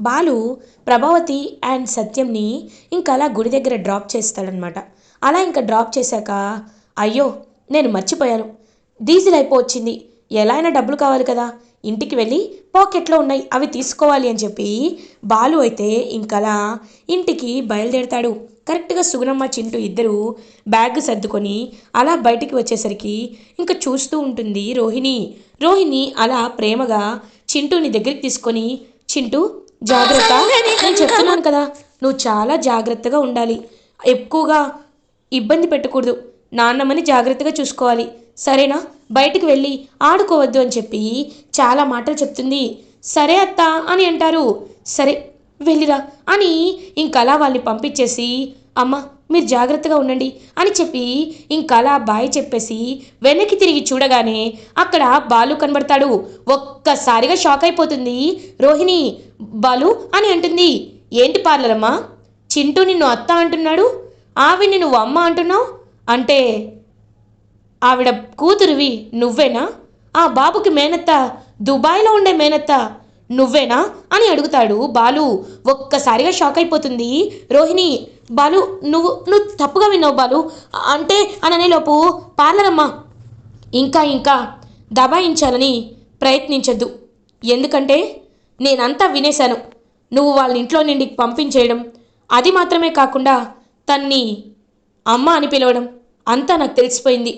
Balu Prabhavati and సత్యంని ఇంకా అలా గుడి దగ్గర డ్రాప్ చేస్తాడనమాట అలా ఇంకా డ్రాప్ చేశాక అయ్యో నేను మర్చిపోయాను. డీజిల్ అయిపోవచ్చింది. ఎలా అయినా డబ్బులు కావాలి కదా. ఇంటికి వెళ్ళి పాకెట్లో ఉన్నాయి అవి తీసుకోవాలి అని చెప్పి బాలు అయితే ఇంకలా ఇంటికి బయలుదేరతాడు. కరెక్ట్గా సుగుణమ్మ చింటూ ఇద్దరు బ్యాగ్ సర్దుకొని అలా బయటికి వచ్చేసరికి ఇంకా చూస్తూ ఉంటుంది రోహిణి. రోహిణి అలా ప్రేమగా చింటూని దగ్గరికి తీసుకొని చింటూ జాగ్రత్త. నేను చెప్తున్నాను కదా నువ్వు చాలా జాగ్రత్తగా ఉండాలి. ఎక్కువగా ఇబ్బంది పెట్టకూడదు. నాన్నమ్మని జాగ్రత్తగా చూసుకోవాలి. సరేనా? బయటికి వెళ్ళి ఆడుకోవద్దు అని చెప్పి చాలా మాటలు చెప్తుంది. సరే అత్త అని అంటారు. సరే వెళ్ళిరా అని ఇంకలా వాళ్ళని పంపించేసి అమ్మ మీరు జాగ్రత్తగా ఉండండి అని చెప్పి ఇంకలా బాయ్ చెప్పేసి వెనక్కి తిరిగి చూడగానే అక్కడ బాలు కనబడతాడు. ఒక్కసారిగా షాక్ అయిపోతుంది. రోహిణి బాలు అని అంటుంది. ఏంటి పార్లరమ్మా? చింటూ నిన్ను అత్త అంటున్నాడు? ఆవిని నువ్వు అమ్మ అంటున్నావు? అంటే ఆవిడ కూతురువి నువ్వేనా? ఆ బాబుకి మేనత్త దుబాయ్లో ఉండే మేనత్త నువ్వేనా? అని అడుగుతాడు బాలు. ఒక్కసారిగా షాక్ అయిపోతుంది. రోహిణి బాలు నువ్వు నువ్వు తప్పుగా విన్నావు బాలు. అంటే అని అనేలోపు పార్లరమ్మా. ఇంకా ఇంకా దబాయించాలని ప్రయత్నించద్దు. ఎందుకంటే నేనంతా వినేశాను. నువ్వు వాళ్ళ ఇంట్లో నుండి పంపించేయడం అది మాత్రమే కాకుండా తన్ని అమ్మ అని పిలవడం అంతా నాకు తెలిసిపోయింది.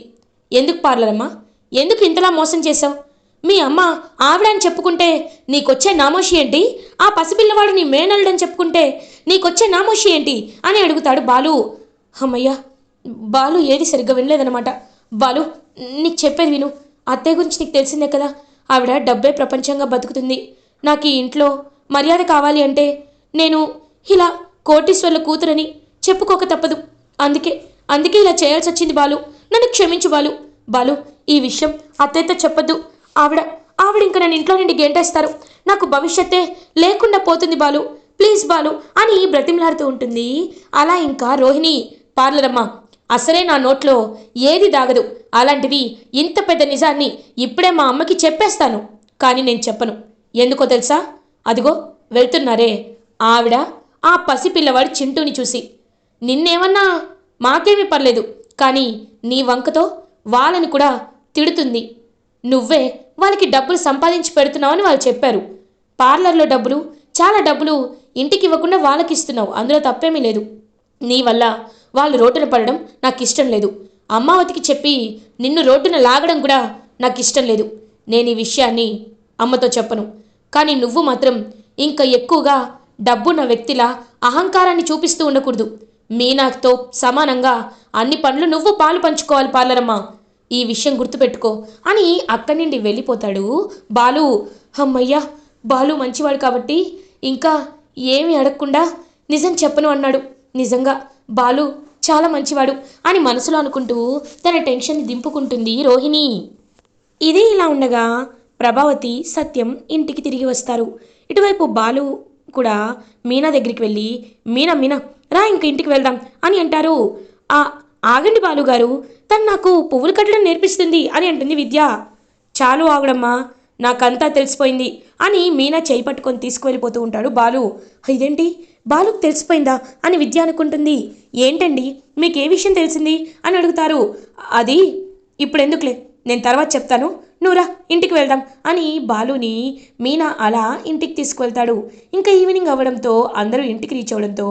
ఎందుకు పార్లరమ్మా? ఎందుకు ఇంతలా మోసం చేశావు? మీ అమ్మ ఆవిడ అని చెప్పుకుంటే నీకొచ్చే నామోషి ఏంటి? ఆ పసిపిల్లవాడు నీ మేనల్డని చెప్పుకుంటే నీకొచ్చే నామోషి ఏంటి? అని అడుగుతాడు బాలు. అమ్మయ్యా బాలు ఏది సరిగ్గా వినలేదనమాట బాలు నీకు చెప్పేది విను. అత్తయ్య గురించి నీకు తెలిసిందే కదా. ఆవిడ డబ్బే ప్రపంచంగా బతుకుతుంది. నాకు ఈ ఇంట్లో మర్యాద కావాలి అంటే నేను ఇలా కోటీశ్వర్ల కూతురని చెప్పుకోక తప్పదు. అందుకే అందుకే ఇలా చేయాల్సి వచ్చింది బాలు. నన్ను క్షమించు బాలు. బాలు ఈ విషయం అత్తయ్యతో చెప్పద్దు. ఆవిడ ఆవిడ ఇంకా నన్ను ఇంట్లో నుండి గెంటేస్తారు. నాకు భవిష్యత్తే లేకుండా పోతుంది బాలు. ప్లీజ్ బాలు అని బ్రతిమలాడుతూ ఉంటుంది. అలా ఇంకా రోహిణి పార్లరమ్మ అసలే నా నోట్లో ఏది దాగదు. అలాంటివి ఇంత పెద్ద నిజాన్ని ఇప్పుడే మా అమ్మకి చెప్పేస్తాను. కానీ నేను చెప్పను. ఎందుకో తెలుసా? అదిగో వెళ్తున్నారే. ఆవిడ ఆ పసిపిల్లవాడు చింటూని చూసి నిన్నేమన్నా మాకేమీ పర్లేదు. కానీ నీ వంకతో వాళ్ళని కూడా తిడుతుంది. నువ్వే వాళ్ళకి డబ్బులు సంపాదించి పెడుతున్నామని వాళ్ళు చెప్పారు. పార్లర్లో డబ్బులు చాలా డబ్బులు ఇంటికి ఇవ్వకుండా వాళ్ళకి ఇస్తున్నావు. అందులో తప్పేమీ లేదు. నీ వల్ల వాళ్ళు రోడ్డున పడడం నాకు ఇష్టం లేదు. అమ్మావతికి చెప్పి నిన్ను రోడ్డున లాగడం కూడా నాకు ఇష్టం లేదు. నేను ఈ విషయాన్ని అమ్మతో చెప్పను. కానీ నువ్వు మాత్రం ఇంకా ఎక్కువగా డబ్బున్న వ్యక్తిలా అహంకారాన్ని చూపిస్తూ ఉండకూడదు. మీనాతో సమానంగా అన్ని పనులు నువ్వు పాలు పంచుకోవాలి పార్లరమ్మా. ఈ విషయం గుర్తుపెట్టుకో అని అక్కడి నుండి వెళ్ళిపోతాడు బాలు. అమ్మయ్యా బాలు మంచివాడు కాబట్టి ఇంకా ఏమి అడగకుండా నిజం చెప్పను అన్నాడు. నిజంగా బాలు చాలా మంచివాడు అని మనసులో అనుకుంటూ తన టెన్షన్ దింపుకుంటుంది రోహిణి. ఇది ఇలా ఉండగా ప్రభావతి సత్యం ఇంటికి తిరిగి వస్తారు. ఇటువైపు బాలు కూడా మీనా దగ్గరికి వెళ్ళి మీనా మీనా రా ఇంక ఇంటికి వెళ్దాం అని అంటారు. ఆ ఆగండి బాలు గారు తను నాకు పువ్వులు కట్టడం నేర్పిస్తుంది అని అంటుంది విద్య. చాలు ఆగడమ్మా నాకంతా తెలిసిపోయింది అని మీనా చేయి పట్టుకొని తీసుకువెళ్ళిపోతూ ఉంటాడు బాలు. ఇదేంటి? బాలుకు తెలిసిపోయిందా అని విద్య అనుకుంటుంది. ఏంటండి? మీకు ఏ విషయం తెలిసింది అని అడుగుతారు. అది ఇప్పుడు ఎందుకులే నేను తర్వాత చెప్తాను. నువ్వురా ఇంటికి వెళ్దాం అని బాలుని మీనా అలా ఇంటికి తీసుకువెళ్తాడు. ఇంకా ఈవినింగ్ అవ్వడంతో అందరూ ఇంటికి రీచ్ అవ్వడంతో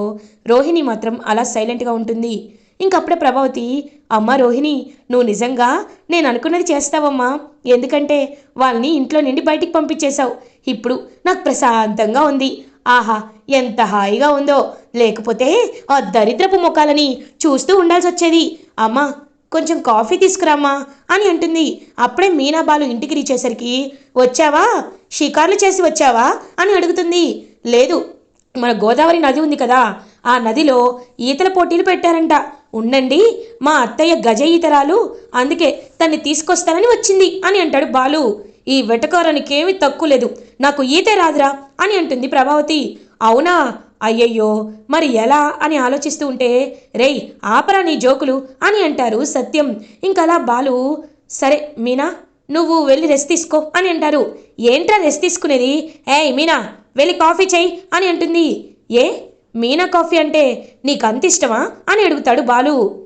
రోహిణి మాత్రం అలా సైలెంట్గా ఉంటుంది. ఇంకప్పుడే ప్రభావతి అమ్మ రోహిణి నువ్వు నిజంగా నేను అనుకున్నది చేస్తావమ్మా. ఎందుకంటే వాళ్ళని ఇంట్లో నుండి బయటికి పంపించేశావు. ఇప్పుడు నాకు ప్రశాంతంగా ఉంది. ఆహా ఎంత హాయిగా ఉందో. లేకపోతే ఆ దరిద్రపు ముఖాలని చూస్తూ ఉండాల్సి వచ్చేది. అమ్మా కొంచెం కాఫీ తీసుకురామ్మా అని అంటుంది. అప్పుడే మీనాబాలు ఇంటికి రీచేసరికి వచ్చావా? షికార్లు చేసి వచ్చావా? అని అడుగుతుంది. లేదు మన గోదావరి నది ఉంది కదా. ఆ నదిలో ఈతల పోటీలు పెట్టారంట. ఉండండి మా అత్తయ్య గజ ఈతరాలు అందుకే తన్ని తీసుకొస్తానని వచ్చింది అని అంటాడు బాలు. ఈ వెటకారానికేమీ తక్కువ లేదు. నాకు ఈతే రాదురా అని అంటుంది ప్రభావతి. అవునా? అయ్యయ్యో మరి ఎలా అని ఆలోచిస్తూ ఉంటే రేయ్ ఆపరా నీ జోకులు అని అంటారు సత్యం. ఇంకలా బాలు సరే మీనా నువ్వు వెళ్ళి రెస్ట్ తీసుకో అని అంటారు. ఏంట్రా రెస్ట్ తీసుకునేది? ఏయ్ మీనా వెళ్ళి కాఫీ చేయి అని అంటుంది. ఏ? మీనా కాఫీ అంటే నీకు అంత ఇష్టమా అని అడుగుతాడు బాలు.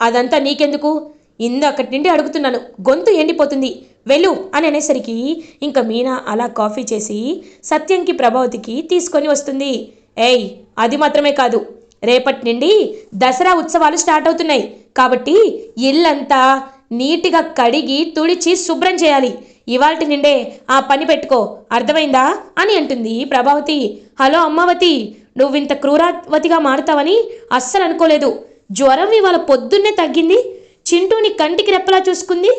అదంతా నీకెందుకు? ఇందక్కడి నుండి అడుగుతున్నాను. గొంతు ఎండిపోతుంది. వెళ్ళు అని అనేసరికి ఇంకా మీనా అలా కాఫీ చేసి సత్యంకి ప్రభావతికి తీసుకొని వస్తుంది. ఏయ్ అది మాత్రమే కాదు. రేపటి నుండి దసరా ఉత్సవాలు స్టార్ట్ అవుతున్నాయి. కాబట్టి ఇల్లంతా నీట్గా కడిగి తుడిచి శుభ్రం చేయాలి. ఇవాల్టి నిండే ఆ పని పెట్టుకో. అర్థమైందా? అని అంటుంది ప్రభావతి. హలో అమ్మావతి నువ్వింత క్రూరావతిగా మారుతావని అస్సలు అనుకోలేదు. జ్వరం ఇవాళ పొద్దున్నే తగ్గింది. చింటూని కంటికి రెప్పలా చూసుకుంది.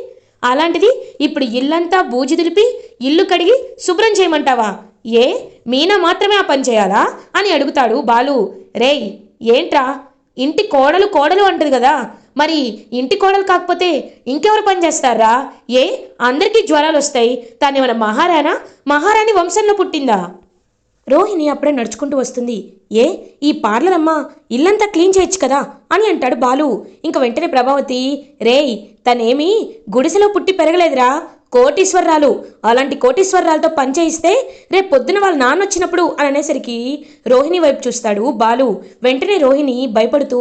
అలాంటిది ఇప్పుడు ఇల్లంతా బూజు దులిపి ఇల్లు కడిగి శుభ్రం చేయమంటావా? ఏ? మీనా మాత్రమే ఆ పని చేయాలా? అని అడుగుతాడు బాలు. రేయ్ ఏంట్రా? ఇంటి కోడలు కోడలు అంటది కదా. మరి ఇంటి కోడలు కాకపోతే ఇంకెవరు పని చేస్తారా? ఏ? అందరికీ జ్వరాలు వస్తాయి తను ఏమైనా మహారాణా మహారాణి వంశంలో పుట్టిందా? రోహిణి అప్పుడే నడుచుకుంటూ వస్తుంది. ఏ ఈ పార్లర్ ఇల్లంతా క్లీన్ చేయొచ్చు కదా అని అంటాడు బాలు. ఇంక వెంటనే ప్రభావతి రేయ్ తనేమి గుడిసెలో పుట్టి పెరగలేదురా. కోటీశ్వరరాలు అలాంటి కోటీశ్వరరాలతో పనిచేయిస్తే రేపు పొద్దున వాళ్ళ నాన్న వచ్చినప్పుడు అని అనేసరికి రోహిణి వైపు చూస్తాడు బాలు. వెంటనే రోహిణి భయపడుతూ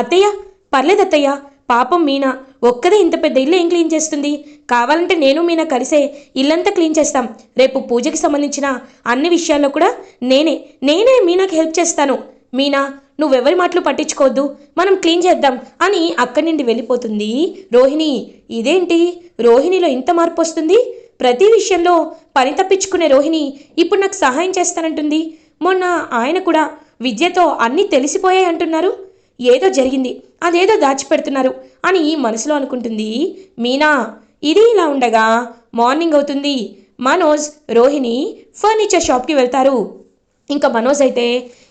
అత్తయ్య పర్లేదు అత్తయ్య పాపం మీనా ఒక్కదే ఇంత పెద్ద ఇల్లు ఏం క్లీన్ చేస్తుంది? కావాలంటే నేను మీనా కలిసే ఇల్లంతా క్లీన్ చేస్తాం. రేపు పూజకి సంబంధించిన అన్ని విషయాల్లో కూడా నేనే నేనే మీనాకి హెల్ప్ చేస్తాను. మీనా నువ్వెవరి మాటలు పట్టించుకోవద్దు. మనం క్లీన్ చేద్దాం అని అక్కడి నుండి వెళ్ళిపోతుంది రోహిణి. ఇదేంటి? రోహిణిలో ఇంత మార్పు వస్తుంది? ప్రతి విషయంలో పని తప్పించుకునే రోహిణి ఇప్పుడు నాకు సహాయం చేస్తానంటుంది. మొన్న ఆయన కూడా విద్యతో అన్నీ తెలిసిపోయాయి అంటున్నారు. ఏదో జరిగింది అదేదో దాచిపెడుతున్నారు అని మనసులో అనుకుంటుంది మీనా. ఇది ఇలా ఉండగా మార్నింగ్ అవుతుంది. మనోజ్ రోహిణి ఫర్నిచర్ షాప్కి వెళ్తారు. ఇంకా మనోజ్ అయితే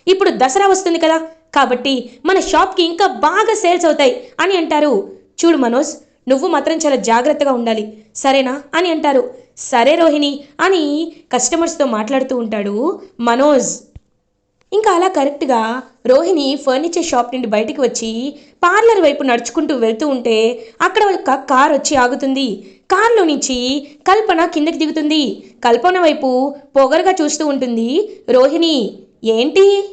ఇప్పుడు దసరా వస్తుంది కదా కాబట్టి మన షాప్కి ఇంకా బాగా సేల్స్ అవుతాయి అని అంటారు. చూడు మనోజ్ నువ్వు మాత్రం చాలా జాగ్రత్తగా ఉండాలి సరేనా అని అంటారు. సరే రోహిణి అని కస్టమర్స్తో మాట్లాడుతూ ఉంటాడు మనోజ్. ఇంకా అలా కరెక్ట్గా రోహిణి ఫర్నిచర్ షాప్ నుండి బయటికి వచ్చి పార్లర్ వైపు నడుచుకుంటూ వెళ్తూ ఉంటే అక్కడ ఒక కార్ వచ్చి ఆగుతుంది. కార్లో నుంచి కల్పన కిందకి దిగుతుంది. కల్పన వైపు పొగరుగా చూస్తూ ఉంటుంది. రోహిణి ఏంటి?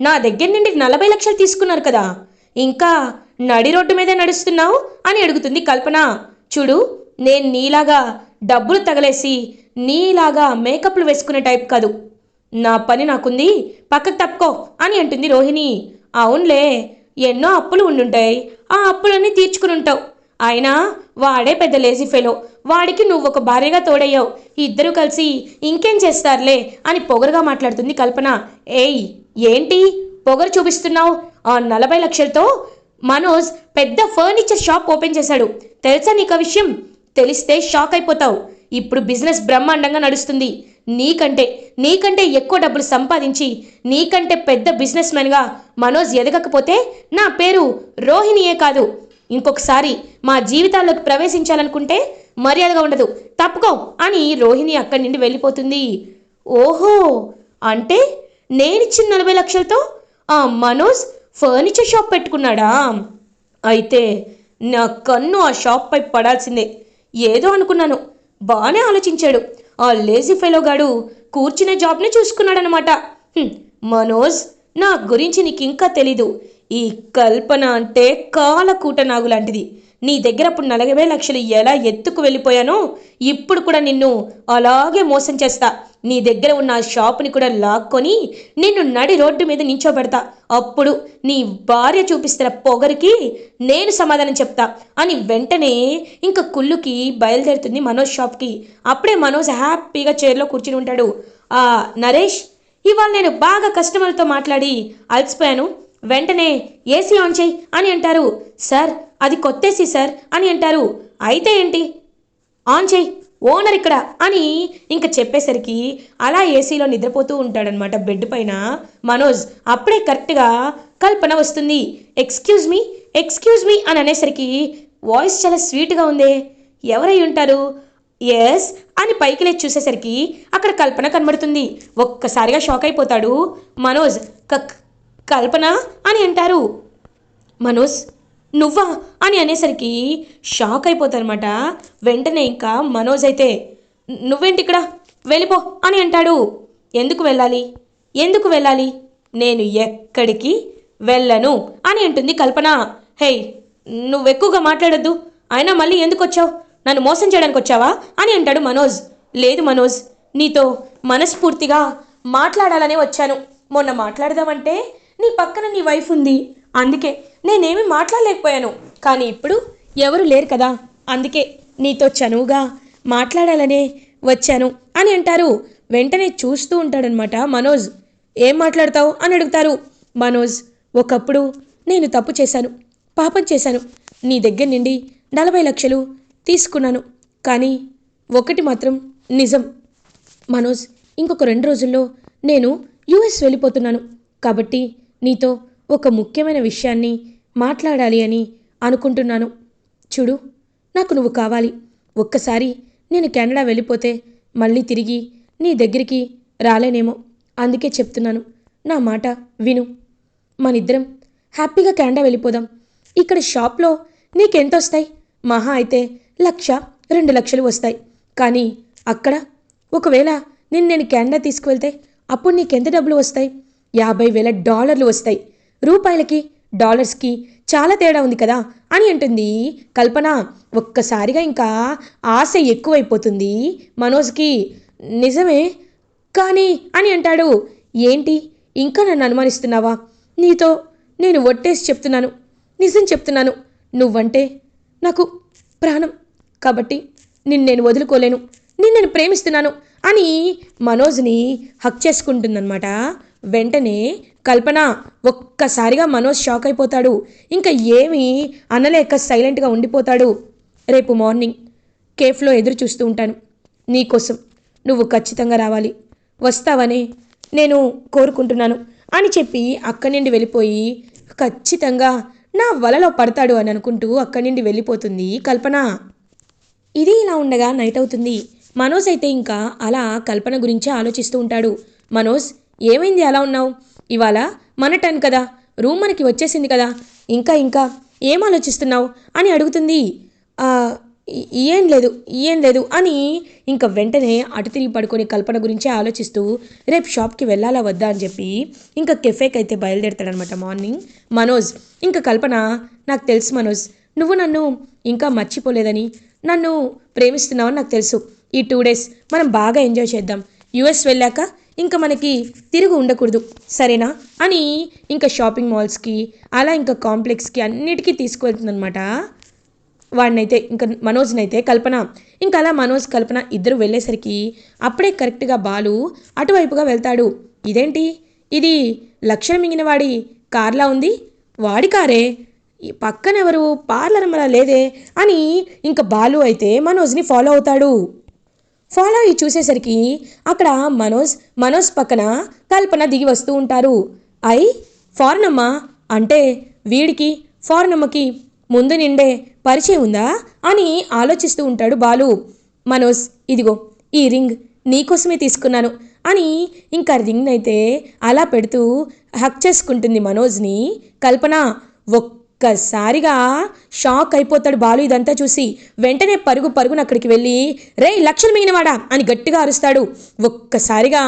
నా దగ్గర నుండి నలభై లక్షలు తీసుకున్నారు కదా. ఇంకా నడి రోడ్డు మీదే నడుస్తున్నావు అని అడుగుతుంది కల్పన. చూడు నేను నీలాగా డబ్బులు తగలేసి నీలాగా మేకప్లు వేసుకునే టైప్ కాదు. నా పని నాకుంది పక్కకు తప్పుకో అని అంటుంది రోహిణి. అవునులే ఎన్నో అప్పులు ఉండుంటాయి ఆ అప్పులన్నీ తీర్చుకుని ఉంటావు అయినా వాడే పెద్ద లేజీ ఫెలో వాడికి నువ్వు ఒక భార్యగా తోడయ్యావు. ఇద్దరు కలిసి ఇంకేం చేస్తారులే అని పొగరుగా మాట్లాడుతుంది కల్పన. ఏయ్ ఏంటి? పొగరు చూపిస్తున్నావు? ఆ నలభై లక్షలతో మనోజ్ పెద్ద ఫర్నిచర్ షాప్ ఓపెన్ చేశాడు. తెలుసా నీకు ఆ విషయం? తెలిస్తే షాక్ అయిపోతావు. ఇప్పుడు బిజినెస్ బ్రహ్మాండంగా నడుస్తుంది. నీకంటే నీకంటే ఎక్కువ డబ్బులు సంపాదించి నీకంటే పెద్ద బిజినెస్ మ్యాన్గా మనోజ్ ఎదగకపోతే నా పేరు రోహిణియే కాదు. ఇంకొకసారి మా జీవితాల్లోకి ప్రవేశించాలనుకుంటే మర్యాదగా ఉండదు. తప్పుకో అని రోహిణి అక్కడి నుండి వెళ్ళిపోతుంది. ఓహో! అంటే నేనిచ్చిన నలభై లక్షలతో ఆ మనోజ్ ఫర్నిచర్ షాప్ పెట్టుకున్నాడా? అయితే నా కన్ను ఆ షాప్ పై పడాల్సిందే. ఏదో అనుకున్నాను. బాగానే ఆలోచించాడు. ఆ లేజీ ఫెలో గాడు కూర్చునే జాబ్ని చూసుకున్నాడనమాట మనోజ్ నా గురించి నీకింకా తెలీదు. ఈ కల్పన అంటే కాలకూట నాగు లాంటిది. నీ దగ్గర అప్పుడు నలభై లక్షలు ఎలా ఎత్తుకు వెళ్ళిపోయానో ఇప్పుడు కూడా నిన్ను అలాగే మోసం చేస్తా. నీ దగ్గర ఉన్న ఆ షాపుని కూడా లాక్కొని నిన్ను నడి రోడ్డు మీద నించోబెడతా. అప్పుడు నీ భార్య చూపిస్తున్న పొగరికి నేను సమాధానం చెప్తా. అని వెంటనే ఇంకా కుళ్ళుకి బయలుదేరుతుంది మనోజ్ షాప్కి. అప్పుడే మనోజ్ హ్యాపీగా చైర్లో కూర్చుని ఉంటాడు. ఆ నరేష్ ఇవాళ నేను బాగా కస్టమర్తో మాట్లాడి అలసిపోయాను. వెంటనే ఏసీ ఆన్ చేయి అని అంటారు. సార్ అది కొత్తేసి సార్ అని అంటారు. అయితే ఏంటి? ఆన్ చేయి. ఓనర్ ఇక్కడ అని ఇంక చెప్పేసరికి అలా ఏసీలో నిద్రపోతూ ఉంటాడనమాట బెడ్ పైన. మనోజ్ అప్పుడే కరెక్ట్గా కల్పన వస్తుంది. ఎక్స్క్యూజ్ మీ ఎక్స్క్యూజ్ మీ అని అనేసరికి వాయిస్ చాలా స్వీట్గా ఉందే. ఎవరై ఉంటారు? ఎస్ అని పైకి లేచి చూసేసరికి అక్కడ కల్పన కనబడుతుంది. ఒక్కసారిగా షాక్ అయిపోతాడు. మనోజ్ క- కల్పన అని అంటారు. మనోజ్ నువ్వా అని అనేసరికి షాక్ అయిపోతారనమాట వెంటనే ఇంకా మనోజ్ అయితే "నువ్వేంటి ఇక్కడ వెళ్ళిపో అని అంటాడు. ఎందుకు వెళ్ళాలి? ఎందుకు వెళ్ళాలి? నేను ఎక్కడికి వెళ్ళను అని అంటుంది కల్పన. హే నువ్వు ఎక్కువగా మాట్లాడొద్దు. అయినా మళ్ళీ ఎందుకు వచ్చావు నన్ను మోసం చేయడానికి వచ్చావా అని అంటాడు మనోజ్. లేదు మనోజ్ నీతో మనస్ఫూర్తిగా మాట్లాడాలనే వచ్చాను. మొన్న మాట్లాడదామంటే నీ పక్కన నీ వైఫ్ ఉంది. అందుకే నేనేమి మాట్లాడలేకపోయాను. కానీ ఇప్పుడు ఎవరు లేరు కదా. అందుకే నీతో చనువుగా మాట్లాడాలనే వచ్చాను అని అంటారు. వెంటనే చూస్తూ ఉంటాడనమాట మనోజ్. ఏం మాట్లాడతావు? అని అడుగుతారు. మనోజ్ ఒకప్పుడు నేను తప్పు చేశాను పాపం చేశాను. నీ దగ్గర నుండి నలభై లక్షలు తీసుకున్నాను. కానీ ఒకటి మాత్రం నిజం. మనోజ్ ఇంకొక రెండు రోజుల్లో నేను యుఎస్ వెళ్ళిపోతున్నాను. కాబట్టి నీతో ఒక ముఖ్యమైన విషయాన్ని మాట్లాడాలి అని అనుకుంటున్నాను. చూడు నాకు నువ్వు కావాలి. ఒక్కసారి నేను కెనడా వెళ్ళిపోతే మళ్ళీ తిరిగి నీ దగ్గరికి రాలేనేమో. అందుకే చెప్తున్నాను. నా మాట విను. మనిద్దరం హ్యాపీగా కెనడా వెళ్ళిపోదాం. ఇక్కడ షాప్లో నీకెంత వస్తాయి మహా అయితే లక్ష రెండు లక్షలు వస్తాయి. కానీ అక్కడ ఒకవేళ నిన్ను నేను కెనడా తీసుకువెళ్తే అప్పుడు నీకెంత డబ్బులు వస్తాయి? యాభై వేల డాలర్లు వస్తాయి. రూపాయలకి డాలర్స్కి చాలా తేడా ఉంది కదా అని అంటుంది. కల్పన ఒక్కసారిగా ఇంకా ఆశ ఎక్కువైపోతుంది. మనోజ్కి నిజమే కానీ అని అంటాడు. ఏంటి? ఇంకా నన్ను అనుమానిస్తున్నావా? నీతో నేను ఒట్టేసి చెప్తున్నాను. నిజం చెప్తున్నాను. నువ్వంటే నాకు ప్రాణం. కాబట్టి నిన్ను నేను వదులుకోలేను. నిన్ను నేను ప్రేమిస్తున్నాను అని మనోజ్ని హక్ చేసుకుంటుందన్నమాట. వెంటనే కల్పన ఒక్కసారిగా మనోజ్ షాక్ అయిపోతాడు. ఇంకా ఏమీ అనలేక సైలెంట్గా ఉండిపోతాడు. రేపు మార్నింగ్ కేఫ్లో ఎదురు చూస్తూ ఉంటాను. నీకోసం నువ్వు ఖచ్చితంగా రావాలి. వస్తావని నేను కోరుకుంటున్నాను అని చెప్పి అక్కడి నుండి వెళ్ళిపోయి ఖచ్చితంగా నా వలలో పడతాడు అని అనుకుంటూ అక్కడి నుండి వెళ్ళిపోతుంది కల్పన. ఇది ఇలా ఉండగా నైట్ అవుతుంది. మనోజ్ అయితే ఇంకా అలా కల్పన గురించే ఆలోచిస్తూ ఉంటాడు. మనోజ్ ఏమైంది అలా ఉన్నావు? ఇవాళ మన టర్న్ కదా. రూమ్ మనకి వచ్చేసింది కదా. ఇంకా ఇంకా ఏం ఆలోచిస్తున్నావు? అని అడుగుతుంది. ఏం లేదు ఏం లేదు అని ఇంకా వెంటనే అటు తిరిగి పడుకొని కల్పన గురించి ఆలోచిస్తూ రేపు షాప్కి వెళ్ళాలా వద్దా అని చెప్పి ఇంకా కెఫేకి అయితే బయలుదేరుతాడనమాట మార్నింగ్ మనోజ్. ఇంకా కల్పన నాకు తెలుసు మనోజ్ నువ్వు నన్ను ఇంకా మర్చిపోలేదని నన్ను ప్రేమిస్తున్నావని నాకు తెలుసు. ఈ టూ డేస్ మనం బాగా ఎంజాయ్ చేద్దాం. యుఎస్ వెళ్ళాక ఇంకా మనకి తిరుగు ఉండకూడదు. సరేనా? అని ఇంకా షాపింగ్ మాల్స్కి అలా ఇంకా కాంప్లెక్స్కి అన్నిటికీ తీసుకువెళ్తుందనమాట వాడినైతే ఇంకా మనోజ్నైతే కల్పన. ఇంకా అలా మనోజ్ కల్పన ఇద్దరు వెళ్ళేసరికి అప్పుడే కరెక్ట్గా బాలు అటువైపుగా వెళ్తాడు. ఇదేంటి? ఇది లక్ష్యం మింగిన వాడి కార్లా ఉంది? వాడి కారే? పక్కనెవరు? పార్లర్ మళ్ళా లేదే? అని ఇంకా బాలు అయితే మనోజ్ని ఫాలో అవుతాడు. ఫాలో అయ్యి చూసేసరికి అక్కడ మనోజ్ మనోజ్ పక్కన కల్పన దిగి వస్తూ ఉంటారు. ఐ ఫారెన్ అంటే వీడికి ఫారెన్ ముందు నిండే పరిచయం ఉందా అని ఆలోచిస్తూ ఉంటాడు బాలు. మనోజ్ ఇదిగో ఈ రింగ్ నీకోసమే తీసుకున్నాను అని ఇంకా రింగ్ అయితే అలా పెడుతూ హక్ చేసుకుంటుంది మనోజ్ని. కల్పన ఒక్కసారిగా షాక్ అయిపోతాడు బాలు ఇదంతా చూసి. వెంటనే పరుగు పరుగున అక్కడికి వెళ్ళి రే లక్షలు మిగినవాడా అని గట్టిగా అరుస్తాడు. ఒక్కసారిగా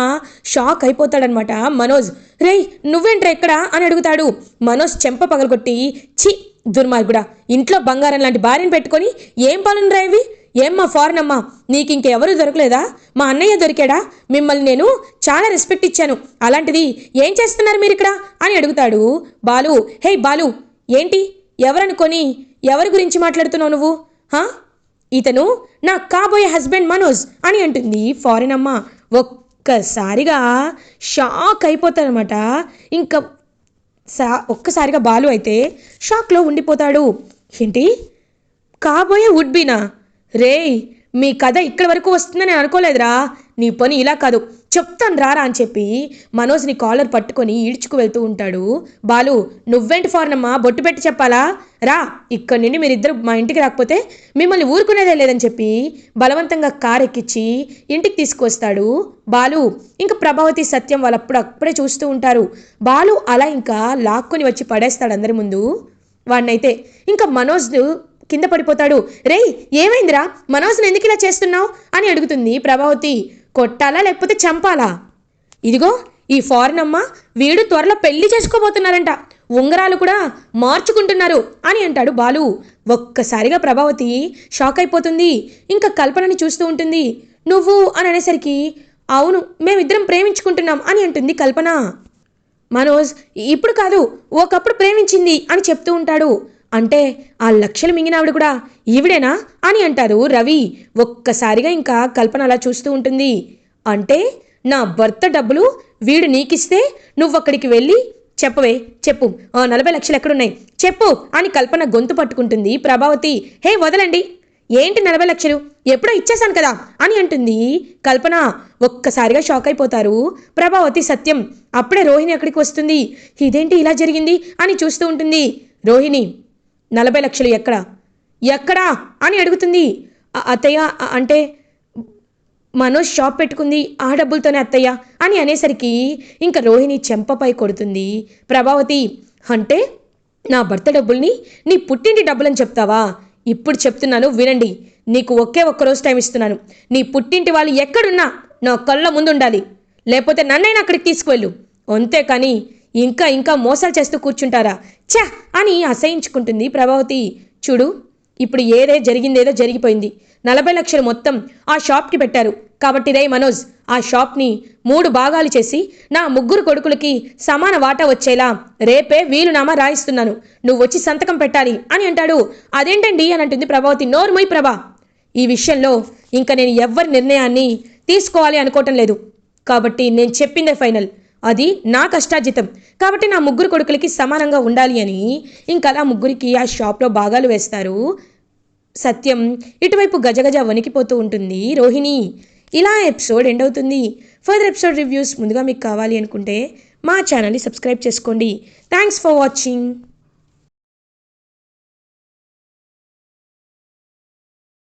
షాక్ అయిపోతాడనమాట మనోజ్. రేయ్ నువ్వేంట్రా ఎక్కడ అని అడుగుతాడు. మనోజ్ చెంప పగలగొట్టి చి దుర్మార్గుడా ఇంట్లో బంగారం లాంటి భార్యను పెట్టుకొని ఏం పనులు ఇవి? ఏమ్మా ఫారెన్ అమ్మా నీకు ఇంకెవరూ దొరకలేదా? మా అన్నయ్య దొరికాడా? మిమ్మల్ని నేను చాలా రెస్పెక్ట్ ఇచ్చాను. అలాంటిది ఏం చేస్తున్నారు మీరు ఇక్కడ అని అడుగుతాడు బాలు. హే బాలు ఏంటి? ఎవరనుకొని? ఎవరి గురించి మాట్లాడుతున్నావు నువ్వు? హా? ఇతను నా కాబోయే హస్బెండ్ మనోజ్ అని అంటుంది ఫారిన్ అమ్మ ఒక్కసారిగా షాక్ అయిపోతాడనమాట ఇంకా సా ఒక్కసారిగా బాలు అయితే షాక్లో ఉండిపోతాడు. ఏంటి? కాబోయే వుడ్బీనా రేయ్ మీ కథ ఇక్కడి వరకు వస్తుందని అనుకోలేదురా. నీ పని ఇలా కాదు చెప్తాను రారా అని చెప్పి మనోజ్ని కాలర్ పట్టుకొని ఈడ్చుకు వెళ్తూ ఉంటాడు. బాలు నువ్వేంటి ఫారనమ్మా బొట్టు పెట్టి చెప్పాలా? రా ఇక్కడి నుండి మీరిద్దరు మా ఇంటికి రాకపోతే మిమ్మల్ని ఊరుకునేదే లేదని చెప్పి బలవంతంగా కార్ ఎక్కించి ఇంటికి తీసుకొస్తాడు బాలు ఇంకా ప్రభావతి సత్యం వాళ్ళప్పుడు అప్పుడే చూస్తూ ఉంటారు. బాలు అలా ఇంకా లాక్కొని వచ్చి పడేస్తాడు అందరి ముందు. వాడినైతే ఇంకా మనోజ్ కింద పడిపోతాడు. రేయ్ ఏమైందిరా? మనోజ్ని ఎందుకు ఇలా చేస్తున్నావు? అని అడుగుతుంది ప్రభావతి. కొట్టాలా లేకపోతే చంపాలా? ఇదిగో ఈ ఫారెన్ అమ్మ వీడు త్వరలో పెళ్ళి చేసుకోబోతున్నారంట. ఉంగరాలు కూడా మార్చుకుంటున్నారు అని అంటాడు బాలు. ఒక్కసారిగా ప్రభావతి షాక్ అయిపోతుంది. ఇంకా కల్పనని చూస్తూ ఉంటుంది. నువ్వు అని అనేసరికి అవును మేమిద్దరం ప్రేమించుకుంటున్నాం అని అంటుంది కల్పన. మనోజ్ ఇప్పుడు కాదు ఒకప్పుడు ప్రేమించింది అని చెప్తూ ఉంటాడు. అంటే ఆ లక్షలు మింగిన ఆవిడ కూడా ఈవిడేనా అని అంటారు రవి. ఒక్కసారిగా ఇంకా కల్పన అలా చూస్తూ ఉంటుంది. అంటే నా భర్త డబ్బులు వీడు నీకిస్తే నువ్వు అక్కడికి వెళ్ళి చెప్పవే చెప్పు. నలభై లక్షలు ఎక్కడున్నాయి? చెప్పు అని కల్పన గొంతు పట్టుకుంటుంది ప్రభావతి. హే వదలండి. ఏంటి నలభై లక్షలు? ఎప్పుడో ఇచ్చేశాను కదా అని అంటుంది కల్పన. ఒక్కసారిగా షాక్ అయిపోతారు ప్రభావతి సత్యం. అప్పుడే రోహిణి అక్కడికి వస్తుంది. ఇదేంటి ఇలా జరిగింది అని చూస్తూ ఉంటుంది. రోహిణి నలభై లక్షలు ఎక్కడా? ఎక్కడా? అని అడుగుతుంది. అత్తయ్య అంటే మనోజ్ షాప్ పెట్టుకుంది ఆ డబ్బులతోనే అత్తయ్య అని అనేసరికి ఇంకా రోహిణి చెంపపై కొడుతుంది. ప్రభావతి అంటే నా భర్త డబ్బుల్ని నీ పుట్టింటి డబ్బులని చెప్తావా? ఇప్పుడు చెప్తున్నాను వినండి. నీకు ఒకే ఒక్క రోజు టైం ఇస్తున్నాను. నీ పుట్టింటి వాళ్ళు ఎక్కడున్నా నా కళ్ళ ముందు ఉండాలి లేకపోతే నన్నైనా అక్కడికి తీసుకువెళ్ళు. అంతే కానీ ఇంకా ఇంకా మోసాలు చేస్తూ కూర్చుంటారా? ఛ! అని అసహించుకుంటుంది ప్రభావతి. చూడు ఇప్పుడు ఏదే జరిగిందేదో జరిగిపోయింది. నలభై లక్షలు మొత్తం ఆ షాప్కి పెట్టారు. కాబట్టి రే మనోజ్ ఆ షాప్ని మూడు భాగాలు చేసి నా ముగ్గురు కొడుకులకి సమాన వాటా వచ్చేలా రేపే వీలునామా రాయిస్తున్నాను. నువ్వు వచ్చి సంతకం పెట్టాలి అని అంటాడు. అదేంటండి అని అంటుంది ప్రభావతి. నోర్మోయ్ ప్రభా! ఈ విషయంలో ఇంకా నేను ఎవ్వరి నిర్ణయాన్ని తీసుకోవాలి అనుకోవటం లేదు. కాబట్టి నేను చెప్పిందే ఫైనల్. అది నా కష్టార్జితం. కాబట్టి నా ముగ్గురు కొడుకులకి సమానంగా ఉండాలి అని ఇంకా అలా ముగ్గురికి ఆ షాప్లో భాగాలు వేస్తారు. సత్యం ఇటువైపు గజగజ వణికిపోతూ ఉంటుంది రోహిణి. ఇలా ఎపిసోడ్ ఎండ్ అవుతుంది. ఫర్దర్ ఎపిసోడ్ రివ్యూస్ ముందుగా మీకు కావాలి అనుకుంటే మా ఛానల్ని సబ్స్క్రైబ్ చేసుకోండి. Thanks for watching.